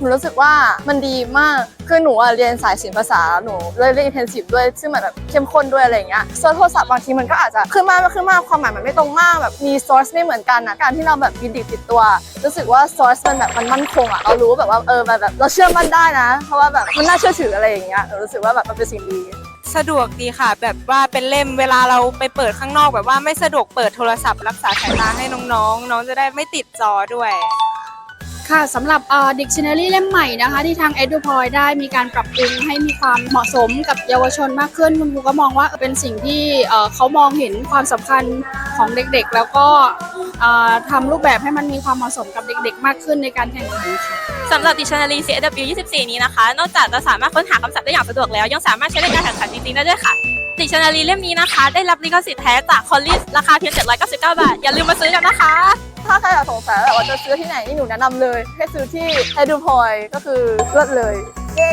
หนูรู้สึกว่ามันดีมาก คือหนูอะเรียนสายศิลปภาษาหนูเลยเรียน intensive ด้วยซึ่งมันแบบเข้มข้นด้วยอะไรอย่างเงี้ยส่วนโทรศัพท์บางทีมันก็อาจจะขึ้นมาไม่ขึ้นมากความหมายมันไม่ตรงมากแบบมี source ไม่เหมือนกันนะการที่เราแบบมีดิติดตัว รู้สึกว่า source มันแบบมันมั่นคงอะเรารู้แบบว่าเออแบบแบบเราเชื่อมั่นได้นะ เพราะว่าแบบมันน่าเชื่อถืออะไรอย่างเงี้ยหนูรู้สึกว่าแบบมันเป็นสิ่งดีสะดวกดีค่ะ แบบว่าเป็นเล่มเวลาเราไปเปิดข้างนอกแบบว่าไม่สะดวกเปิดโทรศัพท์ รักษาสายตาให้น้องๆ น้องจะได้ไม่ติดจอด้วย ค่ะสำหรับเอ่อ dictionary เล่มใหม่นะคะ ที่ทาง EduPoy ได้มีการปรับปรุงให้มีความเหมาะสมกับเยาวชนมากขึ้น คุณครูก็มองว่าเป็นสิ่งที่เอ่อเขามองเห็นความสำคัญของเด็กๆ แล้วก็เอ่อทำรูปแบบให้มันมีความเหมาะสมกับเด็กๆ มากขึ้นในการแข่งขันค่ะ สำหรับ Dictionary CSW 24 นี้นะคะ นอกจากจะสามารถค้นหาคำศัพท์ได้อย่างสะดวกแล้ว ยังสามารถใช้ในการแข่งขันจริงๆได้ด้วยค่ะ Dictionary เล่มนี้นะคะ ได้รับลิขสิทธิ์แท้จาก Collis ราคาเพียง 799 บาท อย่าลืมมาซื้อกันนะคะ ถ้าใครอยากสงสัยแบบว่าจะซื้อที่ไหนนี่หนูแนะนำเลย ให้ซื้อที่ไฮดูพอยก็คือเลิศเลย เย้